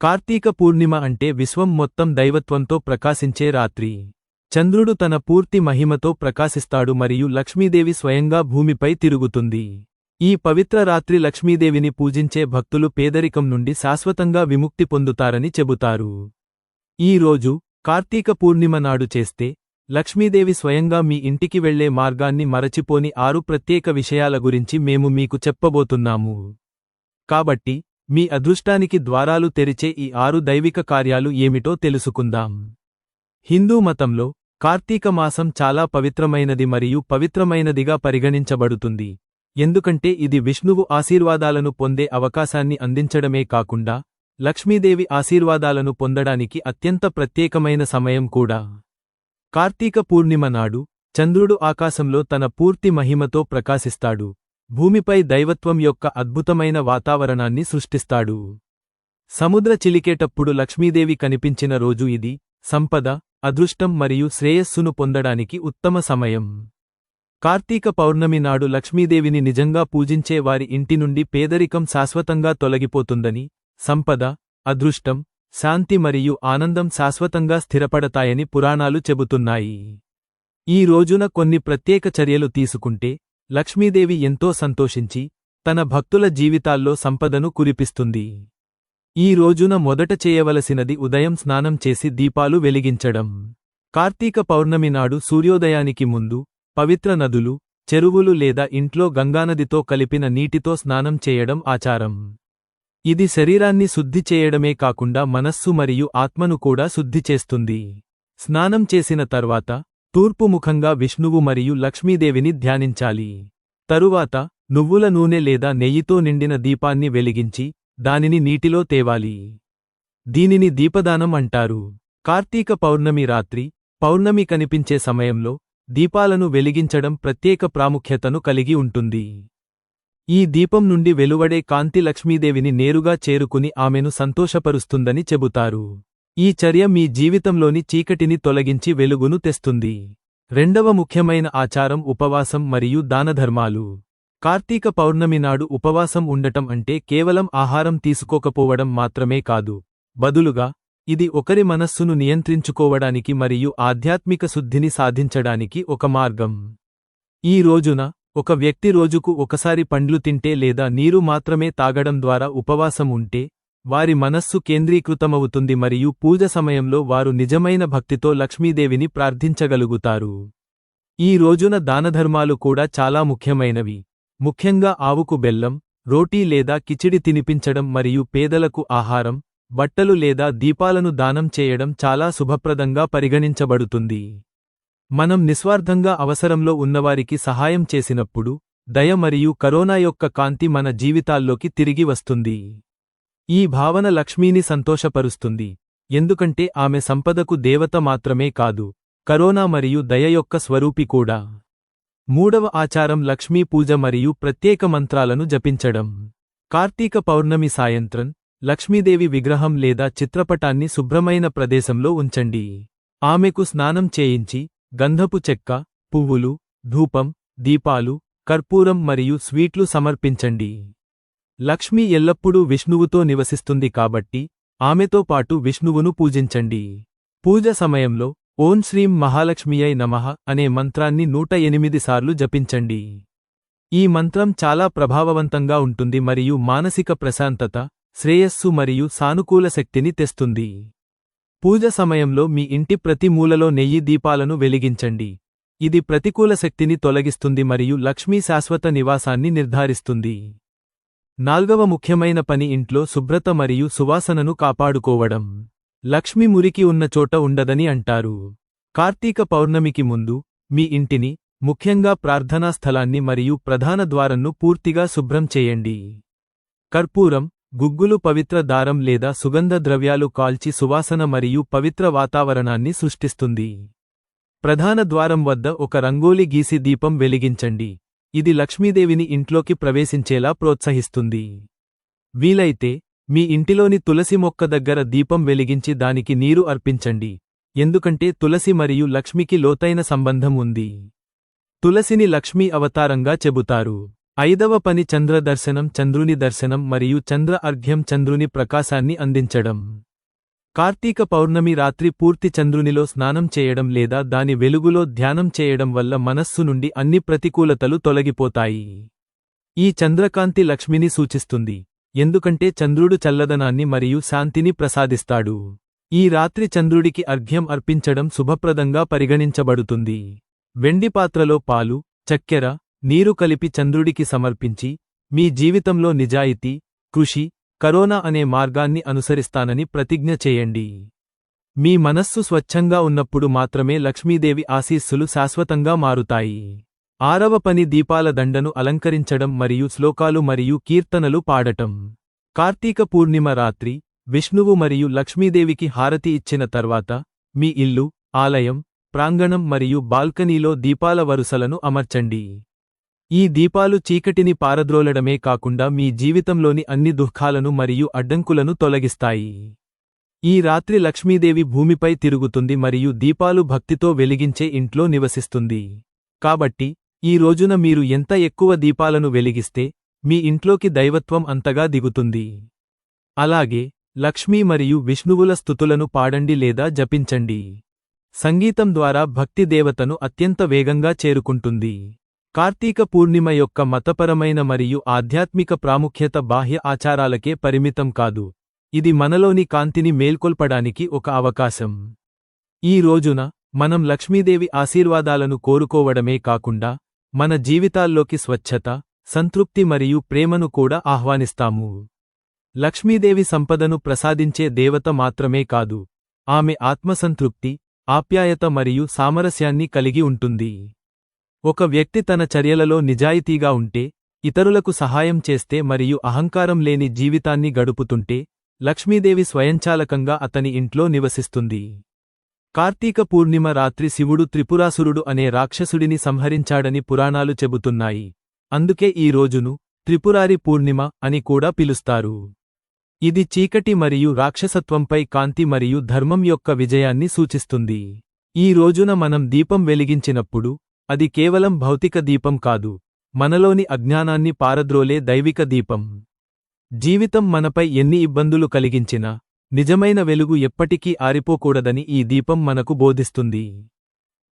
కార్తీక పూర్ణిమ అంటే విశ్వం మొత్తం దైవత్వంతో ప్రకాశించే రాత్రి. చంద్రుడు తన పూర్తి మహిమతో ప్రకాశిస్తాడు మరియు లక్ష్మీదేవి స్వయంగా భూమిపై తిరుగుతుంది. ఈ పవిత్ర రాత్రి లక్ష్మీదేవిని పూజించే భక్తులు పేదరికం నుండి శాశ్వతంగా విముక్తి పొందుతారని చెబుతారు. ఈ రోజు కార్తీక పూర్ణిమ నాడు చేస్తే లక్ష్మీదేవి స్వయంగా మీ ఇంటికి వెళ్ళే మార్గాన్ని మరచిపోని ఆరు ప్రత్యేక విషయాల గురించి మేము మీకు చెప్పబోతున్నాము. కాబట్టి మీ అదృష్టానికి ద్వారాలు తెరిచే ఈ ఆరు దైవిక కార్యాలు ఏమిటో తెలుసుకుందాం. హిందూ మతంలో కార్తీక మాసం చాలా పవిత్రమైనది మరియు పవిత్రమైనదిగా పరిగణించబడుతుంది. ఎందుకంటే ఇది విష్ణువు ఆశీర్వాదాలను పొందే అవకాశాన్ని అందించడమే కాకుండా లక్ష్మీదేవి ఆశీర్వాదాలను పొందడానికి అత్యంత ప్రత్యేకమైన సమయం కూడా. కార్తీక పూర్ణిమ నాడు చంద్రుడు ఆకాశంలో తన పూర్తి మహిమతో ప్రకాశిస్తాడు. భూమిపై దైవత్వం యొక్క అద్భుతమైన వాతావరణాన్ని సృష్టిస్తాడు. సముద్ర చిలికేటప్పుడు లక్ష్మీదేవి కనిపించిన రోజు ఇది సంపద అదృష్టం మరియు శ్రేయస్సును పొందడానికి ఉత్తమ సమయం. కార్తీక పౌర్ణమి నాడు లక్ష్మీదేవిని నిజంగా పూజించే వారి ఇంటి నుండి పేదరికం శాశ్వతంగా తొలగిపోతుందని సంపద అదృష్టం శాంతి మరియు ఆనందం శాశ్వతంగా స్థిరపడతాయని పురాణాలు చెబుతున్నాయి. ఈ రోజున కొన్ని ప్రత్యేక చర్యలు తీసుకుంటే లక్ష్మీదేవి ఎంతో సంతోషించి తన భక్తుల జీవితాల్లో సంపదను కురిపిస్తుంది. ఈ రోజున మొదట చేయవలసినది ఉదయం స్నానం చేసి దీపాలు వెలిగించడం. కార్తీక పౌర్ణమి నాడు సూర్యోదయానికి ముందు పవిత్ర నదులు చెరువులు లేదా ఇంట్లో గంగానదితో కలిపిన నీటితో స్నానం చేయడం ఆచారం. ఇది శరీరాన్ని శుద్ధి చేయడమే కాకుండా మనస్సు మరియు ఆత్మను కూడా శుద్ధి చేస్తుంది. స్నానం చేసిన తర్వాత తూర్పుముఖంగా విష్ణువు మరియు లక్ష్మీదేవిని ధ్యానించాలి. తరువాత నువ్వుల నూనె లేదా నెయ్యితో నిండిన దీపాన్ని వెలిగించి దానిని నీటిలో తేవాలి. దీనిని దీపదానం అంటారు. కార్తీక పౌర్ణమి రాత్రి పౌర్ణమి కనిపించే సమయంలో దీపాలను వెలిగించడం ప్రత్యేక ప్రాముఖ్యతను కలిగి ఉంటుంది. ఈ దీపం నుండి వెలువడే కాంతి లక్ష్మీదేవిని నేరుగా చేరుకుని ఆమెను సంతోషపరుస్తుందని చెబుతారు. ఈ చర్య మీ జీవితంలోని చీకటిని తొలగించి వెలుగును తెస్తుంది. రెండవ ముఖ్యమైన ఆచారం ఉపవాసం మరియు దానధర్మాలు. కార్తీక పౌర్ణమి నాడు ఉపవాసం ఉండటం అంటే కేవలం ఆహారం తీసుకోకపోవడం మాత్రమే కాదు. బదులుగా ఇది ఒకరి మనస్సును నియంత్రించుకోవడానికి మరియు ఆధ్యాత్మిక శుద్ధిని సాధించడానికి ఒక మార్గం. ఈ రోజున ఒక వ్యక్తి రోజుకు ఒకసారి పండ్లు తింటే లేదా నీరు మాత్రమే తాగడం ద్వారా ఉపవాసం ఉంటే వారి మనస్సు కేంద్రీకృతమవుతుంది మరియు పూజ సమయంలో వారు నిజమైన భక్తితో లక్ష్మీదేవిని ప్రార్థించగలుగుతారు. ఈ రోజున దానధర్మాలు కూడా చాలా ముఖ్యమైనవి. ముఖ్యంగా ఆవుకు బెల్లం రోటీ లేదా కిచిడి తినిపించడం మరియు పేదలకు ఆహారం బట్టలు లేదా దీపాలను దానం చేయడం చాలా శుభప్రదంగా పరిగణించబడుతుంది. మనం నిస్వార్థంగా అవసరంలో ఉన్నవారికి సహాయం చేసినప్పుడు దయ మరియు కరోనా యొక్క కాంతి మన జీవితాల్లోకి తిరిగి వస్తుంది. ఈ భావన లక్ష్మీని సంతోషపరుస్తుంది. ఎందుకంటే ఆమె సంపదకు దేవత మాత్రమే కాదు కరోనా మరియు దయ యొక్క స్వరూపి కూడా. మూడవ ఆచారం లక్ష్మీ పూజ మరియు ప్రత్యేక మంత్రాలను జపించడం. కార్తీక పౌర్ణమి సాయంత్రం లక్ష్మీదేవి విగ్రహం లేదా చిత్రపటాన్ని శుభ్రమైన ప్రదేశంలో ఉంచండి. ఆమెకు స్నానం చేయించి గంధపు చెక్క పువ్వులు ధూపం దీపాలు కర్పూరం మరియు స్వీట్లు సమర్పించండి. లక్ష్మి ఎల్లప్పుడూ విష్ణువుతో నివసిస్తుంది కాబట్టి ఆమెతో పాటు విష్ణువును పూజించండి. పూజ సమయంలో ఓం శ్రీం మహాలక్ష్మియై నమః అనే మంత్రాన్ని నూట ఎనిమిది సార్లు జపించండి. ఈ మంత్రం చాలా ప్రభావవంతంగా ఉంటుంది మరియు మానసిక ప్రశాంతత శ్రేయస్సు మరియు సానుకూల శక్తిని తెస్తుంది. పూజ సమయంలో మీ ఇంటి ప్రతి మూలలో నెయ్యి దీపాలను వెలిగించండి. ఇది ప్రతికూల శక్తిని తొలగిస్తుంది మరియు లక్ష్మీ శాశ్వత నివాసాన్ని నిర్ధారిస్తుంది. నాల్గవ ముఖ్యమైన పని ఇంట్లో శుభ్రత మరియు సువాసనను కాపాడుకోవడం. లక్ష్మి మురికి ఉన్న చోట ఉండదని అంటారు. కార్తీక పౌర్ణమికి ముందు మీ ఇంటిని ముఖ్యంగా ప్రార్థనా స్థలాన్ని మరియు ప్రధాన ద్వారంను పూర్తిగా శుభ్రం చేయండి. కర్పూరం గుగ్గులు పవిత్ర దారం లేదా సుగంధ ద్రవ్యాలు కాల్చి సువాసన మరియు పవిత్ర వాతావరణాన్ని సృష్టిస్తుంది. ప్రధాన ద్వారం వద్ద ఒక రంగోలి గీసి దీపం వెలిగించండి. ఇది లక్ష్మీదేవిని ఇంట్లోకి ప్రవేశించేలా ప్రోత్సహిస్తుంది. వీలైతే మీ ఇంటిలోని తులసి మొక్క దగ్గర దీపం వెలిగించి దానికి నీరు అర్పించండి. ఎందుకంటే తులసి మరియు లక్ష్మికి లోతైన సంబంధం ఉంది. తులసిని లక్ష్మీ అవతారంగా చెబుతారు. ఐదవ పని చంద్ర దర్శనం చంద్రుని దర్శనం మరియు చంద్ర అర్ఘ్యం చంద్రుని ప్రకాశాన్ని అందించడం. కార్తీక పౌర్ణమి రాత్రి పూర్తి చంద్రునిలో స్నానం చేయడం లేదా దాని వెలుగులో ధ్యానం చేయడం వల్ల మనస్సు నుండి అన్ని ప్రతికూలతలు తొలగిపోతాయి. ఈ చంద్రకాంతి లక్ష్మిని సూచిస్తుంది. ఎందుకంటే చంద్రుడు చల్లదనాన్ని మరియు శాంతిని ప్రసాదిస్తాడు. ఈ రాత్రి చంద్రుడికి అర్ఘ్యం అర్పించడం శుభప్రదంగా పరిగణించబడుతుంది. వెండి పాత్రలో పాలు చక్కెర నీరు కలిపి చంద్రుడికి సమర్పించి మీ జీవితంలో నిజాయితీ కృషి కరోనా అనే మార్గాన్ని అనుసరిస్తానని ప్రతిజ్ఞ చేయండి. మీ మనస్సు స్వచ్ఛంగా ఉన్నప్పుడు మాత్రమే లక్ష్మీదేవి ఆశీస్సులు శాశ్వతంగా మారుతాయి. ఆరవ పని దీపాల దండను అలంకరించడం మరియు శ్లోకాలు మరియు కీర్తనలు పాడటం. కార్తీక పూర్ణిమ రాత్రి విష్ణువు మరియు లక్ష్మీదేవికి హారతి ఇచ్చిన తర్వాత మీ ఇల్లు ఆలయం ప్రాంగణం మరియు బాల్కనీలో దీపాల వరుసలను అమర్చండి. ఈ దీపాలు చీకటిని పారద్రోలడమే కాకుండా మీ జీవితంలోని అన్ని దుఃఖాలను మరియు అడ్డంకులను తొలగిస్తాయి. ఈ రాత్రి లక్ష్మీదేవి భూమిపై తిరుగుతుంది మరియు దీపాలు భక్తితో వెలిగించే ఇంట్లో నివసిస్తుంది. కాబట్టి ఈ రోజున మీరు ఎంత ఎక్కువ దీపాలను వెలిగిస్తే మీ ఇంట్లోకి దైవత్వం అంతగా దిగుతుంది. అలాగే లక్ష్మీ మరియు విష్ణువుల స్థుతులను పాడండి లేదా జపించండి. సంగీతం ద్వారా భక్తి దేవతను అత్యంత వేగంగా చేరుకుంటుంది. కార్తీక పూర్ణిమ యొక్క మతపరమైన మరియు ఆధ్యాత్మిక ప్రాముఖ్యత బాహ్య ఆచారాలకే పరిమితం కాదు. ఇది మనలోని కాంతిని మేల్కొల్పడానికి ఒక అవకాశం. ఈ రోజున మనం లక్ష్మీదేవి ఆశీర్వాదాలను కోరుకోవడమే కాకుండా మన జీవితాల్లోకి స్వచ్ఛత సంతృప్తి మరియు ప్రేమను కూడా ఆహ్వానిస్తాము. లక్ష్మీదేవి సంపదను ప్రసాదించే దేవత మాత్రమే కాదు ఆమె ఆత్మసంతృప్తి ఆప్యాయత మరియు సామరస్యాన్ని కలిగి ఉంటుంది. ఒక వ్యక్తి తన చర్యలలో నిజాయితీగా ఉంటే ఇతరులకు సహాయం చేస్తే మరియు అహంకారం లేని జీవితాన్ని గడుపుతుంటే లక్ష్మీదేవి స్వయంచాలకంగా అతని ఇంట్లో నివసిస్తుంది. కార్తీక పూర్ణిమ రాత్రి శివుడు త్రిపురాసురుడు అనే రాక్షసుడిని సంహరించాడని పురాణాలు చెబుతున్నాయి. అందుకే ఈ రోజును త్రిపురారి పూర్ణిమ అని కూడా పిలుస్తారు. ఇది చీకటి మరియు రాక్షసత్వంపై కాంతి మరియు ధర్మం యొక్క విజయాన్ని సూచిస్తుంది. ఈ రోజున మనం దీపం వెలిగించినప్పుడు అది కేవలం భౌతిక దీపం కాదు మనలోని అజ్ఞానాన్ని పారద్రోలే దైవిక దీపం. జీవితం మనపై ఎన్ని ఇబ్బందులు కలిగించినా నిజమైన వెలుగు ఎప్పటికీ ఆరిపోకూడదని ఈ దీపం మనకు బోధిస్తుంది.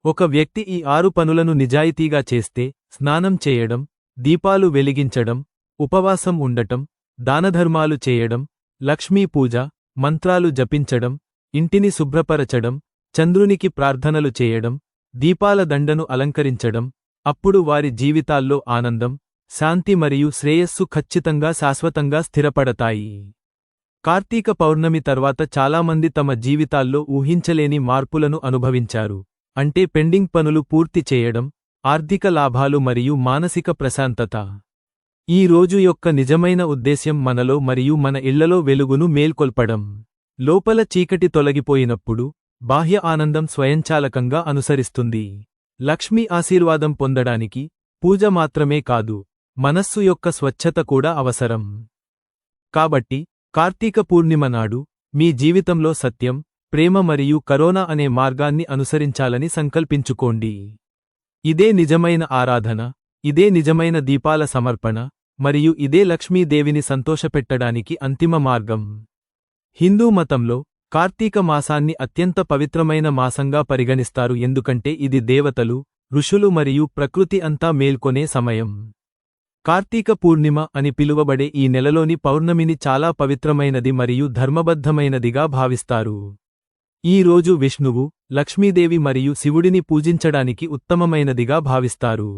ఒక వ్యక్తి ఈ ఆరు పనులను నిజాయితీగా చేస్తే స్నానం చేయడం దీపాలు వెలిగించడం ఉపవాసం ఉండటం దానధర్మాలు చేయడం లక్ష్మీ పూజ మంత్రాలు జపించడం ఇంటిని శుభ్రపరచడం చంద్రునికి ప్రార్థనలు చేయడం దీపాల దండను అలంకరించడం అప్పుడు వారి జీవితాల్లో ఆనందం శాంతి మరియు శ్రేయస్సు ఖచ్చితంగా శాశ్వతంగా స్థిరపడతాయి. కార్తీక పౌర్ణమి తర్వాత చాలామంది తమ జీవితాల్లో ఊహించలేని మార్పులను అనుభవించారు. అంటే పెండింగ్ పనులు పూర్తి చేయడం ఆర్థిక లాభాలు మరియు మానసిక ప్రశాంతత. ఈ రోజు యొక్క నిజమైన ఉద్దేశ్యం మనలో మరియు మన ఇళ్ళలో వెలుగును మేల్కొల్పడం. లోపల చీకటి తొలగిపోయినప్పుడు బాహ్య ఆనందం స్వయంచాలకంగా అనుసరిస్తుంది. లక్ష్మీ ఆశీర్వాదం పొందడానికి పూజ మాత్రమే కాదు మనస్సు యొక్క స్వచ్ఛత కూడా అవసరం. కాబట్టి కార్తీక పూర్ణిమ నాడు మీ జీవితంలో సత్యం ప్రేమ మరియు కరోనా అనే మార్గాన్ని అనుసరించాలని సంకల్పించుకోండి. ఇదే నిజమైన ఆరాధన ఇదే నిజమైన దీపాల సమర్పణ మరియు ఇదే లక్ష్మీదేవిని సంతోషపెట్టడానికి అంతిమ మార్గం. హిందూ మతంలో కార్తీక మాసాన్ని అత్యంత పవిత్రమైన మాసంగా పరిగణిస్తారు ఎందుకంటే ఇది దేవతలు ఋషులు మరియు ప్రకృతి అంతా మేల్కొనే సమయం. కార్తీక పూర్ణిమ అని పిలువబడే ఈ నెలలోని పౌర్ణమిని చాలా పవిత్రమైనది మరియు ధర్మబద్ధమైనదిగా భావిస్తారు. ఈ రోజు విష్ణువు లక్ష్మీదేవి మరియు శివుడిని పూజించడానికి ఉత్తమమైనదిగా భావిస్తారు.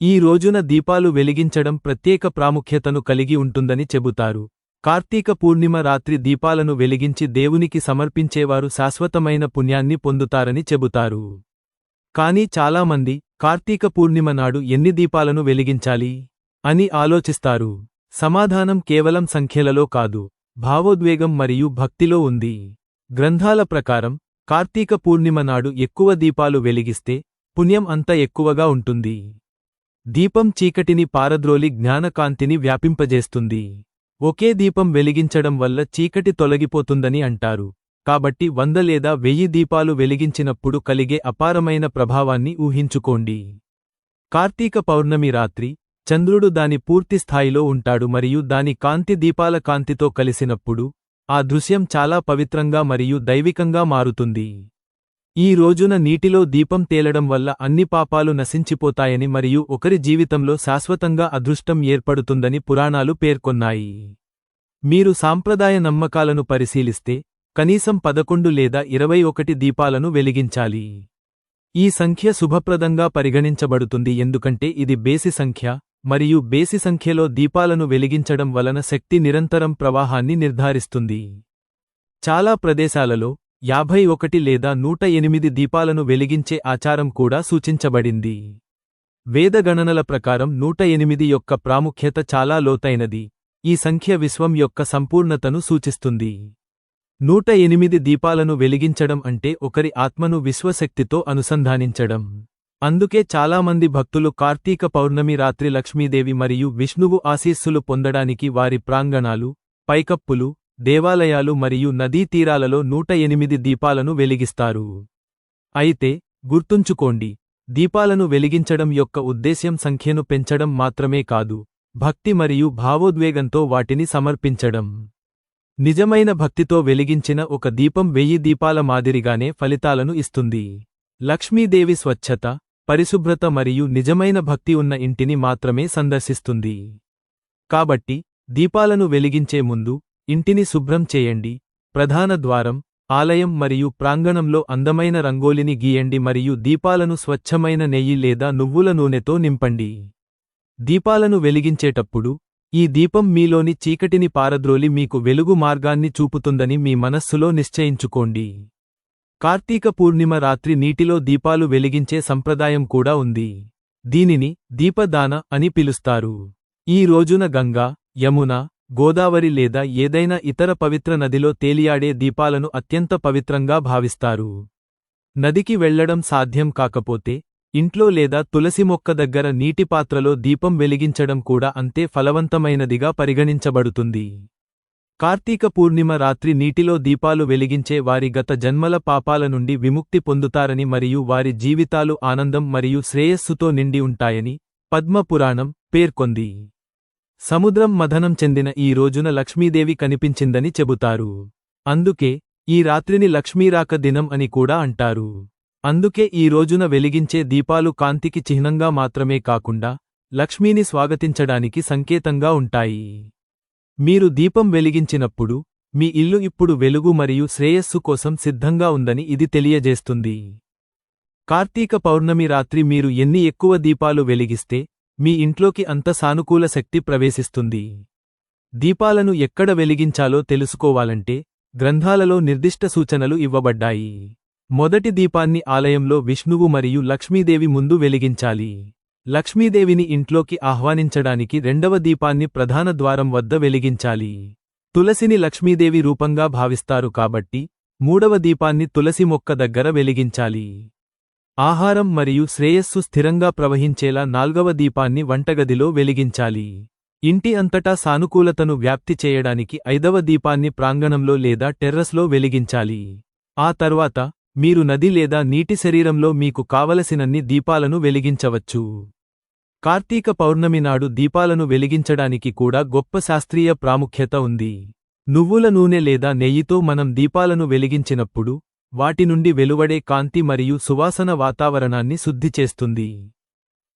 ఈ రోజున దీపాలు వెలిగించడం ప్రత్యేక ప్రాముఖ్యతను కలిగి ఉంటుందని చెబుతారు. కార్తీక పూర్ణిమ రాత్రి దీపాలను వెలిగించి దేవునికి సమర్పించేవారు శాశ్వతమైన పుణ్యాన్ని పొందుతారని చెబుతారు. కానీ చాలామంది కార్తీక పూర్ణిమ నాడు ఎన్ని దీపాలను వెలిగించాలి? అని ఆలోచిస్తారు. సమాధానం కేవలం సంఖ్యలలో కాదు భావోద్వేగం మరియు భక్తిలో ఉంది. గ్రంథాల ప్రకారం కార్తీక పూర్ణిమ నాడు ఎక్కువ దీపాలు వెలిగిస్తే పుణ్యం అంత ఎక్కువగా ఉంటుంది. దీపం చీకటిని పారద్రోలి జ్ఞానకాంతిని వ్యాపింపజేస్తుంది. ఒకే దీపం వెలిగించడం వల్ల చీకటి తొలగిపోతుందని అంటారు. కాబట్టి వంద లేదా వెయ్యి దీపాలు వెలిగించినప్పుడు కలిగే అపారమైన ప్రభావాన్ని ఊహించుకోండి. కార్తీక పౌర్ణమి రాత్రి చంద్రుడు దాని పూర్తి స్థాయిలో ఉంటాడు మరియు దాని కాంతి దీపాల కాంతితో కలిసినప్పుడు ఆ దృశ్యం చాలా పవిత్రంగా మరియు దైవికంగా మారుతుంది. ఈ రోజున నీటిలో దీపం తేలడం వల్ల అన్ని పాపాలు నశించిపోతాయని మరియు ఒకరి జీవితంలో శాశ్వతంగా అదృష్టం ఏర్పడుతుందని పురాణాలు పేర్కొన్నాయి. మీరు సాంప్రదాయ నమ్మకాలను పరిశీలిస్తే కనీసం పదకొండు లేదా ఇరవై ఒకటి దీపాలను వెలిగించాలి. ఈ సంఖ్య శుభప్రదంగా పరిగణించబడుతుంది ఎందుకంటే ఇది బేసి సంఖ్య మరియు బేసి సంఖ్యలో దీపాలను వెలిగించడం వలన శక్తి నిరంతరం ప్రవాహాన్ని నిర్ధారిస్తుంది. చాలా ప్రదేశాలలో యాభై ఒకటి లేదా నూట ఎనిమిది దీపాలను వెలిగించే ఆచారం కూడా సూచించబడింది. వేదగణనల ప్రకారం నూట ఎనిమిది యొక్క ప్రాముఖ్యత చాలా లోతైనది. ఈ సంఖ్య విశ్వం యొక్క సంపూర్ణతను సూచిస్తుంది. నూట ఎనిమిది దీపాలను వెలిగించడం అంటే ఒకరి ఆత్మను విశ్వశక్తితో అనుసంధానించడం. అందుకే చాలామంది భక్తులు కార్తీక పౌర్ణమి రాత్రి లక్ష్మీదేవి మరియు విష్ణువు ఆశీస్సులు పొందడానికి వారి ప్రాంగణాలు పైకప్పులు దేవాలయాలు మరియు నదీ తీరాలలో నూట ఎనిమిది దీపాలను వెలిగిస్తారు. అయితే గుర్తుంచుకోండి దీపాలను వెలిగించడం యొక్క ఉద్దేశ్యం సంఖ్యను పెంచడం మాత్రమే కాదు భక్తి మరియు భావోద్వేగంతో వాటిని సమర్పించడం. నిజమైన భక్తితో వెలిగించిన ఒక దీపం వెయ్యి దీపాల మాదిరిగానే ఫలితాలను ఇస్తుంది. లక్ష్మీదేవి స్వచ్ఛత పరిశుభ్రత మరియు నిజమైన భక్తి ఉన్న ఇంటిని మాత్రమే సందర్శిస్తుంది. కాబట్టి దీపాలను వెలిగించే ముందు ఇంటిని శుభ్రం చేయండి. ప్రధాన ద్వారం ఆలయం మరియు ప్రాంగణంలో అందమైన రంగోలిని గీయండి మరియు దీపాలను స్వచ్ఛమైన నెయ్యి లేదా నువ్వుల నూనెతో నింపండి. దీపాలను వెలిగించేటప్పుడు ఈ దీపం మీలోని చీకటిని పారద్రోలి మీకు వెలుగు మార్గాన్ని చూపుతుందని మీ మనస్సులో నిశ్చయించుకోండి. కార్తీక పూర్ణిమ రాత్రి నీటిలో దీపాలు వెలిగించే సంప్రదాయం కూడా ఉంది. దీనిని దీపదాన అని పిలుస్తారు. ఈ రోజున గంగా యమున గోదావరి లేదా ఏదైనా ఇతర పవిత్ర నదిలో తేలియాడే దీపాలను అత్యంత పవిత్రంగా భావిస్తారు. నదికి వెళ్ళడం సాధ్యం కాకపోతే ఇంట్లో లేదా తులసి మొక్క దగ్గర నీటి పాత్రలో దీపం వెలిగించడం కూడా అంతే ఫలవంతమైనదిగా పరిగణించబడుతుంది. కార్తీక పూర్ణిమ రాత్రి నీటిలో దీపాలు వెలిగించే వారి గత జన్మల పాపాల నుండి విముక్తి పొందుతారని మరియు వారి జీవితాలు ఆనందం మరియు శ్రేయస్సుతో నిండి ఉంటాయని పద్మపురాణం పేర్కొంది. సముద్రం మథనం చెందిన ఈ రోజున లక్ష్మీదేవి కనిపించిందని చెబుతారు. అందుకే ఈ రాత్రిని లక్ష్మీరాక దినం అని కూడా అంటారు. అందుకే ఈ రోజున వెలిగించే దీపాలు కాంతికి చిహ్నంగా మాత్రమే కాకుండా లక్ష్మీని స్వాగతించడానికి సంకేతంగా ఉంటాయి. మీరు దీపం వెలిగించినప్పుడు మీ ఇల్లు ఇప్పుడు వెలుగు మరియు శ్రేయస్సు కోసం సిద్ధంగా ఉందని ఇది తెలియజేస్తుంది. కార్తీక పౌర్ణమి రాత్రి మీరు ఎన్ని ఎక్కువ దీపాలు వెలిగిస్తే మీ ఇంట్లోకి అంత సానుకూల శక్తి ప్రవేశిస్తుంది. దీపాలను ఎక్కడ వెలిగించాలో తెలుసుకోవాలంటే గ్రంథాలలో నిర్దిష్ట సూచనలు ఇవ్వబడ్డాయి. మొదటి దీపాన్ని ఆలయంలో విష్ణువు మరియు లక్ష్మీదేవి ముందు వెలిగించాలి. లక్ష్మీదేవిని ఇంట్లోకి ఆహ్వానించడానికి రెండవ దీపాన్ని ప్రధాన ద్వారం వద్ద వెలిగించాలి. తులసిని లక్ష్మీదేవి రూపంగా భావిస్తారు కాబట్టి మూడవ దీపాన్ని తులసి మొక్క దగ్గర వెలిగించాలి. ఆహారం మరియు శ్రేయస్సు స్థిరంగా ప్రవహించేలా నాల్గవ దీపాన్ని వంటగదిలో వెలిగించాలి. ఇంటి అంతటా సానుకూలతను వ్యాప్తి చేయడానికి ఐదవ దీపాన్ని ప్రాంగణంలో లేదా టెర్రస్లో వెలిగించాలి. ఆ తర్వాత మీరు నది లేదా నీటి శరీరంలో మీకు కావలసినన్ని దీపాలను వెలిగించవచ్చు. కార్తీక పౌర్ణమి నాడు దీపాలను వెలిగించడానికి కూడా గొప్ప శాస్త్రీయ ప్రాముఖ్యత ఉంది. నువ్వుల నూనె లేదా నెయ్యితో మనం దీపాలను వెలిగించినప్పుడు వాటి నుండి వెలువడే కాంతి మరియు సువాసన వాతావరణాన్ని శుద్ధి చేస్తుంది.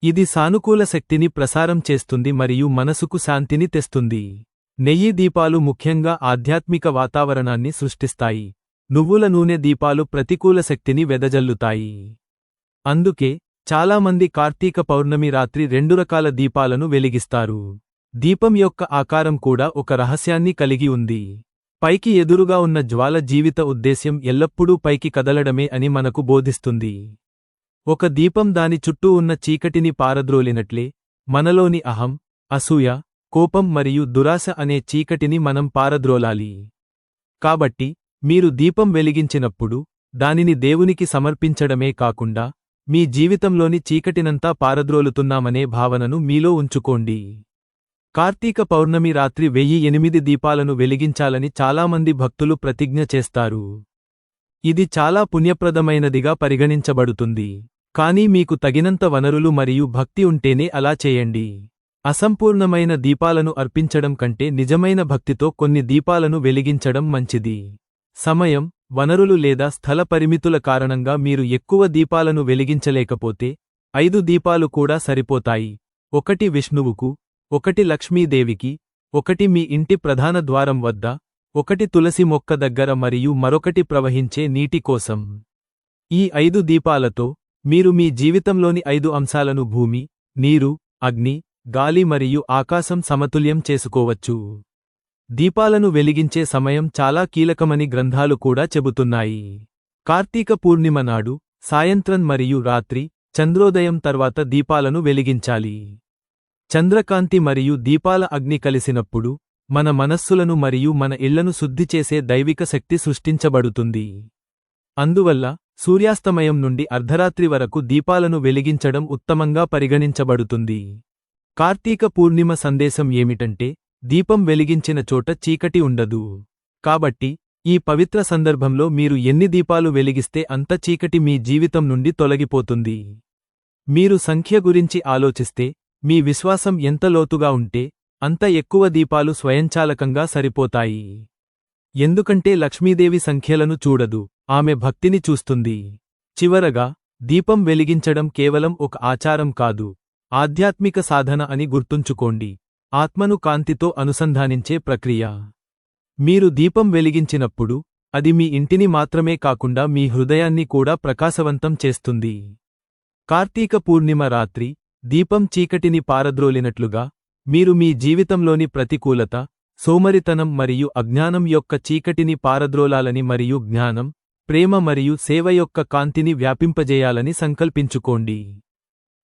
ఇది సానుకూల శక్తిని ప్రసారం చేస్తుంది మరియు మనసుకు శాంతిని తెస్తుంది. నెయ్యి దీపాలు ముఖ్యంగా ఆధ్యాత్మిక వాతావరణాన్ని సృష్టిస్తాయి. నువ్వుల నూనె దీపాలు ప్రతికూల శక్తిని వెదజల్లుతాయి. అందుకే చాలామంది కార్తీక పౌర్ణమి రాత్రి రెండు రకాల దీపాలను వెలిగిస్తారు. దీపం యొక్క ఆకారం కూడా ఒక రహస్యాన్ని కలిగి ఉంది. పైకి ఎదురుగా ఉన్న జ్వాల జీవిత ఉద్దేశ్యం ఎల్లప్పుడూ పైకి కదలడమే అని మనకు బోధిస్తుంది. ఒక దీపం దాని చుట్టూ ఉన్న చీకటిని పారద్రోలినట్లే మనలోని అహం అసూయ కోపం మరియు దురాశ అనే చీకటిని మనం పారద్రోలాలి. కాబట్టి మీరు దీపం వెలిగించినప్పుడు దానిని దేవునికి సమర్పించడమే కాకుండా మీ జీవితంలోని చీకటినంతా పారద్రోలుతున్నామనే భావనను మీలో ఉంచుకోండి. కార్తీక పౌర్ణమి రాత్రి వెయ్యి ఎనిమిది దీపాలను వెలిగించాలని చాలామంది భక్తులు ప్రతిజ్ఞ చేస్తారు. ఇది చాలా పుణ్యప్రదమైనదిగా పరిగణించబడుతుంది. కానీ మీకు తగినంత వనరులు మరియు భక్తి ఉంటేనే అలా చేయండి. అసంపూర్ణమైన దీపాలను అర్పించడం కంటే నిజమైన భక్తితో కొన్ని దీపాలను వెలిగించడం మంచిది. సమయం వనరులు లేదా స్థల పరిమితుల కారణంగా మీరు ఎక్కువ దీపాలను వెలిగించలేకపోతే ఐదు దీపాలు కూడా సరిపోతాయి. ఒకటి విష్ణువుకు ఒకటి లక్ష్మీదేవికి ఒకటి మీ ఇంటి ప్రధాన ద్వారం వద్ద ఒకటి తులసి మొక్క దగ్గర మరియు మరొకటి ప్రవహించే నీటి కోసం. ఈ ఐదు దీపాలతో మీరు మీ జీవితంలోని ఐదు అంశాలను భూమి నీరు అగ్ని గాలి మరియు ఆకాశం సమతుల్యం చేసుకోవచ్చు. దీపాలను వెలిగించే సమయం చాలా కీలకమని గ్రంథాలు కూడా చెబుతున్నాయి. కార్తీక పూర్ణిమ నాడు సాయంత్రం మరియు రాత్రి చంద్రోదయం తర్వాత దీపాలను వెలిగించాలి. చంద్రకాంతి మరియు దీపాల అగ్ని కలిసినప్పుడు మన మనస్సులను మరియు మన ఇళ్ళను శుద్ధి చేసే దైవిక శక్తి సృష్టించబడుతుంది. అందువల్ల సూర్యాస్తమయం నుండి అర్ధరాత్రి వరకు దీపాలను వెలిగించడం ఉత్తమంగా పరిగణించబడుతుంది. కార్తీక పూర్ణిమ సందేశం ఏమిటంటే దీపం వెలిగించిన చోట చీకటి ఉండదు. కాబట్టి ఈ పవిత్ర సందర్భంలో మీరు ఎన్ని దీపాలు వెలిగిస్తే అంత చీకటి మీ జీవితం నుండి తొలగిపోతుంది. మీరు సంఖ్య గురించి ఆలోచిస్తే మీ విశ్వాసం ఎంత లోతుగా ఉంటే అంత ఎక్కువ దీపాలు స్వయంచాలకంగా సరిపోతాయి. ఎందుకంటే లక్ష్మీదేవి సంఖ్యలను చూడదు ఆమె భక్తిని చూస్తుంది. చివరగా దీపం వెలిగించడం కేవలం ఒక ఆచారం కాదు ఆధ్యాత్మిక సాధన అని గుర్తుంచుకోండి. ఆత్మను కాంతితో అనుసంధానించే ప్రక్రియ. మీరు దీపం వెలిగించినప్పుడు అది మీ ఇంటిని మాత్రమే కాకుండా మీ హృదయాన్ని కూడా ప్రకాశవంతం చేస్తుంది. కార్తీక పూర్ణిమ రాత్రి దీపం చీకటిని పారద్రోలినట్లుగా మీరు మీ జీవితంలోని ప్రతికూలత సోమరితనం మరియు అజ్ఞానం యొక్క చీకటిని పారద్రోలాలని మరియు జ్ఞానం ప్రేమ మరియు సేవ యొక్క కాంతిని వ్యాపింపజేయాలని సంకల్పించుకోండి.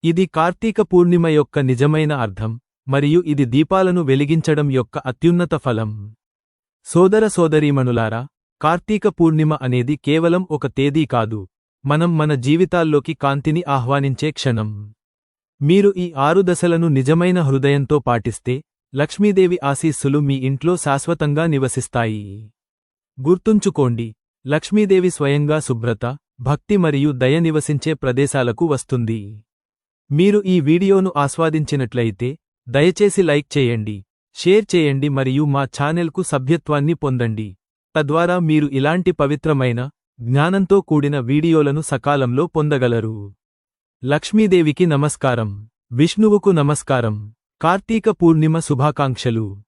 ఇది కార్తీక పూర్ణిమ యొక్క నిజమైన అర్థం మరియు ఇది దీపాలను వెలిగించడం యొక్క అత్యున్నత ఫలం. సోదర సోదరీమణులారా కార్తీక పూర్ణిమ అనేది కేవలం ఒక తేదీ కాదు మనం మన జీవితాల్లోకి కాంతిని ఆహ్వానించే క్షణం. మీరు ఈ ఆరు దశలను నిజమైన హృదయంతో పాటిస్తే లక్ష్మీదేవి ఆశీస్సులు మీ ఇంట్లో శాశ్వతంగా నివసిస్తాయి. గుర్తుంచుకోండి లక్ష్మీదేవి స్వయంగా శుభ్రత భక్తి మరియు దయ నివసించే ప్రదేశాలకు వస్తుంది. మీరు ఈ వీడియోను ఆస్వాదించినట్లయితే దయచేసి లైక్ చేయండి షేర్ చేయండి మరియు మా ఛానెల్కు సభ్యత్వాన్ని పొందండి. తద్వారా మీరు ఇలాంటి పవిత్రమైన జ్ఞానంతో కూడిన వీడియోలను సకాలంలో పొందగలరు. లక్ష్మీదేవికి నమస్కారం విష్ణువుకు నమస్కారం కార్తీక పూర్ణిమ శుభాకాంక్షలు.